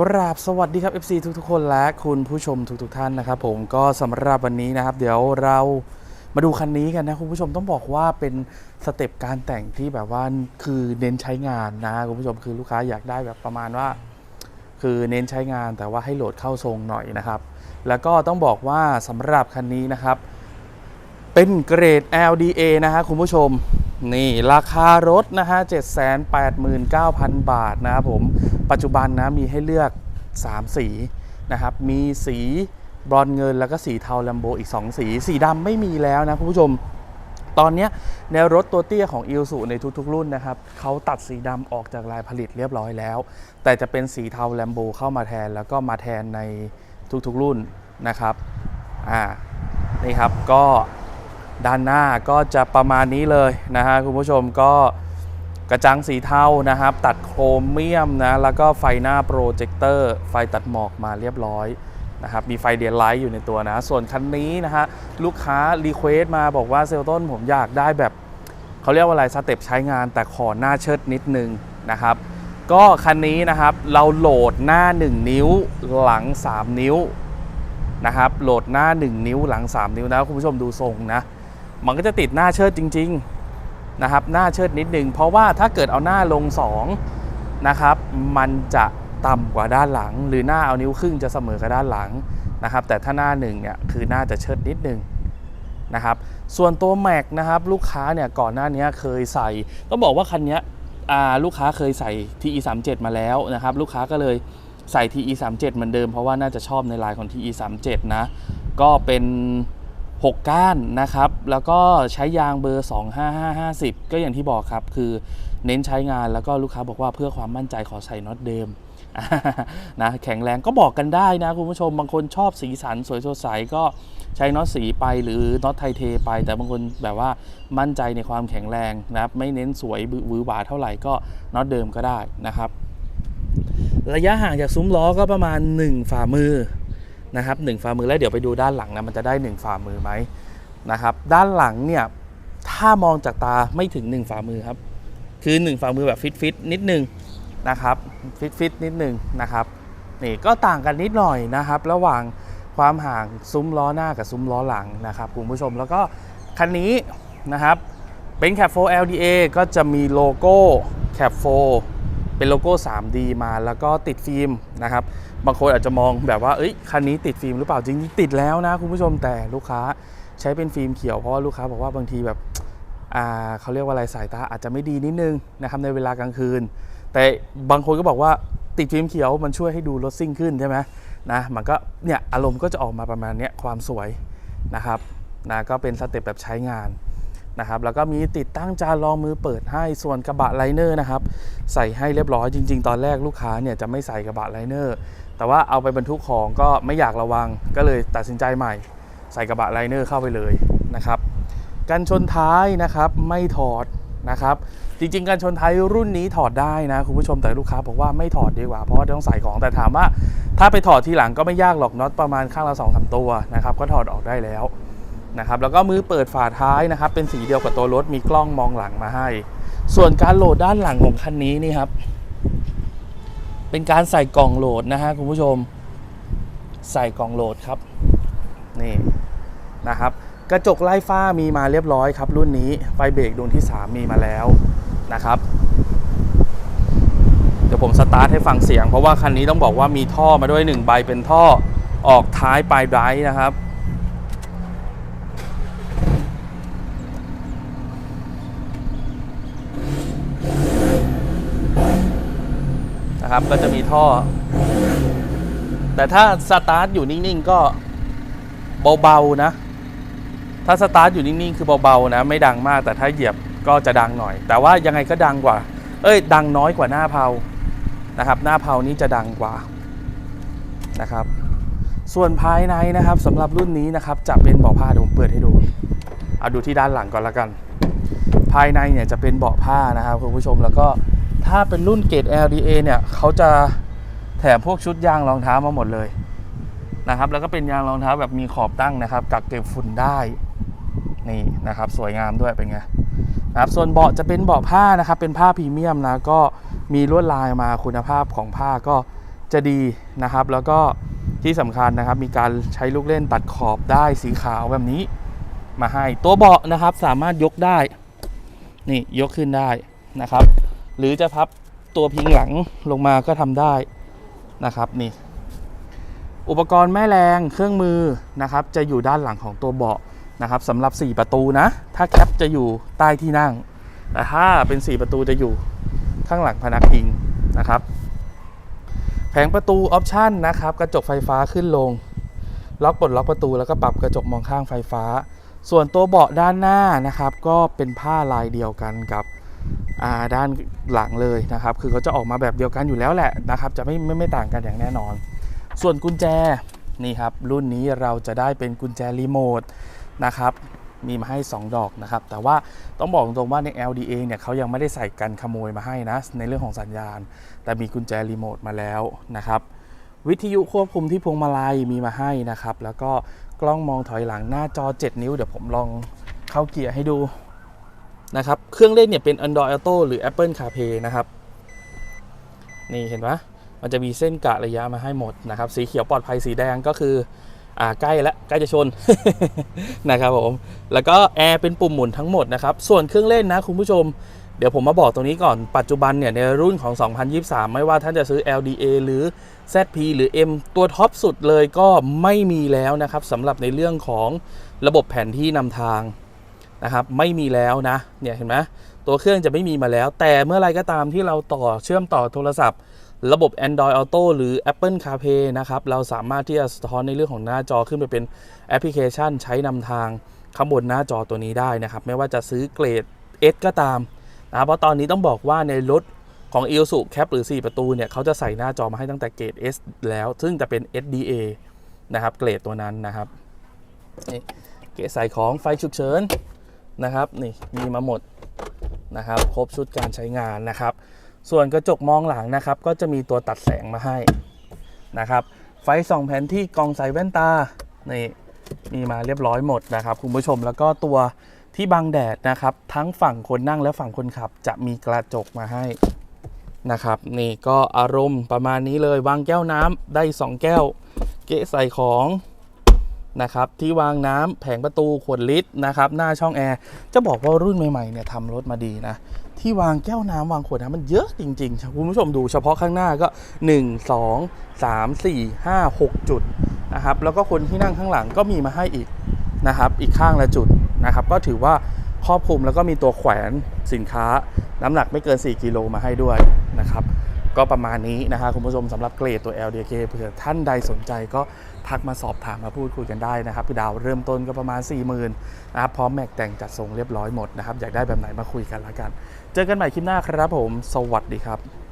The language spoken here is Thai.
กราบสวัสดีครับ FC ทุกๆ คนและคุณผู้ชมทุกๆ ท่านนะครับผมก็สำหรับวันนี้นะครับ เดี๋ยวเรามาดูคันนี้กันนะคุณผู้ชมต้องบอกว่าเป็นสเต็ปการแต่งที่แบบว่าคือเน้นใช้งานนะคุณผู้ชมคือลูกค้าอยากได้แบบประมาณว่า คือเน้นใช้งานแต่ว่าให้โหลดเข้าทรงหน่อยนะครับ แล้วก็ต้องบอกว่าสำหรับคันนี้นะครับ เป็นเกรด LDA นะฮะคุณผู้ชม นี่ราคารถนะฮะ 789,000 บาทนะครับผม ปัจจุบันนะมีให้เลือก 3 สีนะครับ มีสีบรอนเงินแล้วก็สีเทาแลมโบอีก 2 สี สีดำไม่มีแล้วนะคุณผู้ชม ตอนเนี้ยแนวรถตัวเตี้ยของอิ s u ในทุกๆ รุ่นนะครับเขาตัดสีดำออกจากลายผลิตเรียบร้อยแล้ว แต่จะเป็นสีเทาแลมโบเข้ามาแทนแล้วก็มาแทนในทุกๆ รุ่นนะครับ อ่า นี่ครับก็ ด้านหน้าก็จะประมาณนี้เลยนะฮะคุณผู้ชมก็กระจังสีเทานะครับ ตัดโครเมียมนะ แล้วก็ไฟหน้าโปรเจคเตอร์ ไฟตัดหมอกมาเรียบร้อยนะครับมีไฟเดียนไลท์อยู่ในตัวนะ ส่วนคันนี้นะฮะลูกค้ารีเควสมาบอกว่าเซลต้นผมอยากได้แบบเขาเรียกว่าอะไรสเต็ปใช้งานแต่ขอหน้าเชิดนิดนึงนะครับก็คันนี้นะครับเราโหลดหน้า 1 นิ้วหลัง 3 นิ้วนะครับโหลดหน้า 1 นิ้วหลัง 3 นิ้วนะคุณผู้ชมดูทรงนะ มันก็จะติดหน้าเชิดจริง ๆนะครับ หน้าเชิดนิดนึงเพราะว่าถ้าเกิดเอาหน้าลง2นะครับมันจะต่ำกว่าด้านหลัง หรือหน้าเอานิ้วครึ่งจะเสมอกับด้านหลังนะครับ แต่ถ้าหน้า1เนี่ยคือหน้าจะเชิดนิดนึงนะครับส่วนตัวแม็กนะครับลูกค้าเนี่ยก่อนหน้านี้เคยใส่ต้องบอกว่าคันนี้ลูกค้าเคยใส่ TE 3 7มาแล้วนะครับ ลูกค้าก็เลยใส่ TE 3 7เหมือนเดิมเพราะว่าน่าจะชอบในลายของ TE 3 7นะ ก็เป็น 6 ก้านนะครับ แล้วก็ใช้ยางเบอร์ 25550 ก็อย่างที่บอกครับ คือเน้นใช้งานแล้วก็ลูกค้าบอกว่าเพื่อความมั่นใจขอใส่น็อตเดิมนะแข็งแรงก็บอกกันได้นะคุณผู้ชมบางคนชอบสีสันสวยสดใสก็ใช้น็อตสีไปหรือน็อตไทเทไป แต่บางคนแบบว่ามั่นใจในความแข็งแรงนะครับ ไม่เน้นสวยหวือหวาเท่าไหร่ก็น็อตเดิมก็ได้นะครับ ระยะห่างจากซุ้มล้อก็ประมาณ 1 ฝ่ามือ นะครับหฝ่ามือแล้วเดี๋ยวไปดูด้านหลังนะมันจะได้ 1 ฝ่ามือไหมนะครับด้านหลังเนี่ยถ้ามองจากตาไม่ถึง 1 ฝ่ามือครับ คือ 1 ฝ่ามือแบบฟิตฟิตๆนิดนึงนะครับฟิตฟิตๆนิดนึงนะครับนี่ก็ต่างกันนิดหน่อยนะครับ ระหว่างความห่างซุ้มล้อหน้ากับซุ้มล้อหลังนะครับคุณผู้ชมแล้วก็คันนี้นะครับเป็นแคปโฟ LDA ก็จะมีโลโก้แคปโฟ เป็นโลโก้ 3D มาแล้วก็ติดฟิล์มนะครับ บางคนอาจจะมองแบบว่าเอ้ยคันนี้ติดฟิล์มหรือเปล่าจริงๆติดแล้วนะคุณผู้ชมแต่ลูกค้าใช้เป็นฟิล์มเขียวเพราะว่าลูกค้าบอกว่าบางทีแบบอ่าเขาเรียกว่าอะไรสายตาอาจจะไม่ดีนิดนึงนะครับในเวลากลางคืน แต่บางคนก็บอกว่าติดฟิล์มเขียวมันช่วยให้ดูรถซิ่งขึ้นใช่ไหมนะมันก็เนี่ยอารมณ์ก็จะออกมาประมาณนี้ความสวยนะครับนะก็เป็นสเต็ปแบบใช้งาน นะครับแล้วก็มีติดตั้งจานรองมือเปิดให้ส่วนกระบะไลเนอร์นะครับใส่ให้เรียบร้อยจริง ๆ ตอนแรกลูกค้าเนี่ยจะไม่ใส่กระบะไลเนอร์แต่ว่าเอาไปบรรทุกของก็ไม่อยากระวังก็เลยตัดสินใจใหม่ ใส่กระบะไลเนอร์เข้าไปเลยนะครับกันชนท้ายนะครับไม่ถอดนะครับจริงๆกันชนท้ายรุ่นนี้ถอดได้นะคุณผู้ชมแต่ลูกค้าบอกว่าไม่ถอดดีกว่าเพราะว่าต้องใส่ของแต่ถามว่า ถ้าไปถอดทีหลังก็ไม่ยากหรอกน็อตประมาณข้างละสองสามตัวนะครับก็ถอดออกได้แล้ว นะครับแล้วก็มือเปิดฝาท้ายนะครับ เป็นสีเดียวกับตัวรถมีกล้องมองหลังมาให้ ส่วนการโหลดด้านหลังของคันนี้นี่ครับ เป็นการใส่กล่องโหลดนะฮะคุณผู้ชม ใส่กล่องโหลดครับนี่นะครับ กระจกไล่ฟ้ามีมาเรียบร้อยครับ รุ่นนี้ไฟเบรกดวงที่ 3 มีมาแล้วนะครับเดี๋ยวผมสตาร์ทให้ฟังเสียง เพราะว่าคันนี้ต้องบอกว่ามีท่อมาด้วย1ใบเป็นท่อออกท้ายปลายไดร์นะครับ นะครับ ก็จะมีท่อ แต่ถ้าสตาร์ทอยู่นิ่งๆก็เบาๆนะ ถ้าสตาร์ทอยู่นิ่งๆคือเบาๆนะ ไม่ดังมากแต่ถ้าเหยียบก็จะดังหน่อย แต่ว่ายังไงก็ดังกว่า เอ้ย ดังน้อยกว่าหน้าเพานะครับ หน้าเพานี้จะดังกว่านะครับ ส่วนภายในนะครับสำหรับรุ่นนี้นะครับ จะเป็นเบาะผ้าเดี๋ยวผมเปิดให้ดูเอาดูที่ด้านหลังก่อนละกัน ภายในเนี่ยจะเป็นเบาะผ้านะครับคุณผู้ชมแล้วก็ ถ้าเป็นรุ่นเกรด LDA เนี่ยเขาจะแถมพวกชุดยางรองเท้ามาหมดเลยนะครับ แล้วก็เป็นยางรองเท้าแบบมีขอบตั้งนะครับ กักเก็บฝุ่นได้นี่นะครับ สวยงามด้วยเป็นไงนะครับส่วนเบาะจะเป็นเบาะผ้านะครับ เป็นผ้าพรีเมียมนะก็มีลวดลายมาคุณภาพของผ้าก็จะดีนะครับ แล้วก็ที่สำคัญนะครับ มีการใช้ลูกเล่นตัดขอบได้สีขาวแบบนี้มาให้ตัวเบาะนะครับ สามารถยกได้ นี่ยกขึ้นได้นะครับ หรือจะพับตัวพิงหลังลงมาก็ทำได้นะครับนี่ อุปกรณ์แม่แรงเครื่องมือนะครับ จะอยู่ด้านหลังของตัวเบาะนะครับสำหรับ 4 ประตูนะ ถ้าแคปจะอยู่ใต้ที่นั่ง แต่ถ้าเป็น 4 ประตูจะอยู่ข้างหลังพนักพิงนะครับ แผงประตูออปชันนะครับ กระจกไฟฟ้าขึ้นลง ล็อกปลดล็อกประตูแล้วก็ปรับกระจกมองข้างไฟฟ้า ส่วนตัวเบาะด้านหน้านะครับ ก็เป็นผ้าลายเดียวกันกับ ด้านหลังเลยนะครับ คือเขาจะออกมาแบบเดียวกันอยู่แล้วแหละนะครับ จะไม่ไม่ไม่ต่างกันอย่างแน่นอน ส่วนกุญแจนี่ครับ รุ่นนี้เราจะได้เป็นกุญแจรีโมทนะครับมีมาให้ 2 ดอกนะครับ แต่ว่าต้องบอกตรงๆว่าใน LDA เนี่ยเขายังไม่ได้ใส่กันขโมยมาให้นะ ในเรื่องของสัญญาณ แต่มีกุญแจรีโมทมาแล้วนะครับ วิทยุควบคุมที่พวงมาลัยมีมาให้นะครับ แล้วก็กล้องมองถอยหลังหน้าจอ 7 นิ้ว เดี๋ยวผมลองเข้าเกียร์ให้ดู นะครับ เครื่องเล่นเนี่ยเป็น Android Auto หรือ Apple CarPlay นะครับ นี่เห็นปะมันจะมีเส้นกะระยะมาให้หมดนะครับ สีเขียวปลอดภัย สีแดงก็คืออ่าใกล้แล้วใกล้จะชนนะครับผม แล้วก็แอร์เป็นปุ่มหมุนทั้งหมดนะครับ ส่วนเครื่องเล่นนะคุณผู้ชม เดี๋ยวผมมาบอกตรงนี้ก่อน ปัจจุบันเนี่ยในรุ่นของ 2023 ไม่ว่าท่านจะซื้อ LDA หรือ ZP หรือ M ตัวท็อปสุดเลยก็ไม่มีแล้วนะครับสำหรับในเรื่องของระบบแผนที่นำทาง นะครับไม่มีแล้วนะเนี่ยเห็นไหมตัวเครื่องจะไม่มีมาแล้ว แต่เมื่อไรก็ตามที่เราต่อเชื่อมต่อโทรศัพท์ ระบบ Android Auto หรือ Apple CarPlay นะครับเราสามารถที่จะสะท้อนในเรื่องของหน้าจอขึ้นไปเป็นแอปพลิเคชัน ใช้นำทางข้างบนหน้าจอตัวนี้ได้นะครับ ไม่ว่าจะซื้อเกรด S ก็ตามนะเพราะตอนนี้ต้องบอกว่าในรถของ i l s u Cap หรือ 4 ประตูเนี่ยเขาจะใส่หน้าจอมาให้ตั้งแต่เกรด S แล้ว ซึ่งจะเป็น SDA นะครับเกรดตัวนั้นนะครับนี่เกรดใส่ของไฟฉุกเฉิน นะครับนี่มีมาหมดนะครับ ครบชุดการใช้งานนะครับ ส่วนกระจกมองหลังนะครับ ก็จะมีตัวตัดแสงมาให้นะครับ ไฟส่องแผนที่กองใส่แว่นตานี่มีมาเรียบร้อยหมดนะครับคุณผู้ชมแล้วก็ตัวที่บังแดดนะครับ ทั้งฝั่งคนนั่งและฝั่งคนขับ จะมีกระจกมาให้นะครับ นี่ก็อารมณ์ประมาณนี้เลยวางแก้วน้ำได้ 2 แก้ว เกะใส่ของ นะครับที่วางน้ำแผงประตูขวดลิตรนะครับหน้าช่องแอร์จะบอกว่ารุ่นใหม่ๆเนี่ยทำรถมาดีนะที่วางแก้วน้ำวางขวดน้ำมันเยอะจริงๆคุณผู้ชมดูเฉพาะข้างหน้าก็ 1 2 3 4 5 6 จุดนะครับแล้วก็คนที่นั่งข้างหลังก็มีมาให้อีกนะครับอีกข้างละจุดนะครับก็ถือว่าครอบคลุมแล้วก็มีตัวแขวนสินค้าน้ำหนักไม่เกิน 4 กิโลมาให้ด้วยนะครับ ก็ประมาณนี้นะครับคุณผู้ชมสำหรับเกรดตัว LDK เผื่อท่านใดสนใจก็ทักมาสอบถามมาพูดคุยกันได้นะครับคือดาวเริ่มต้นก็ประมาณ 40,000นะครับพร้อมแม็กแต่งจัดทรงเรียบร้อยหมดนะครับอยากได้แบบไหนมาคุยกันละกัน เจอกันใหม่คลิปหน้าครับผม สวัสดีครับ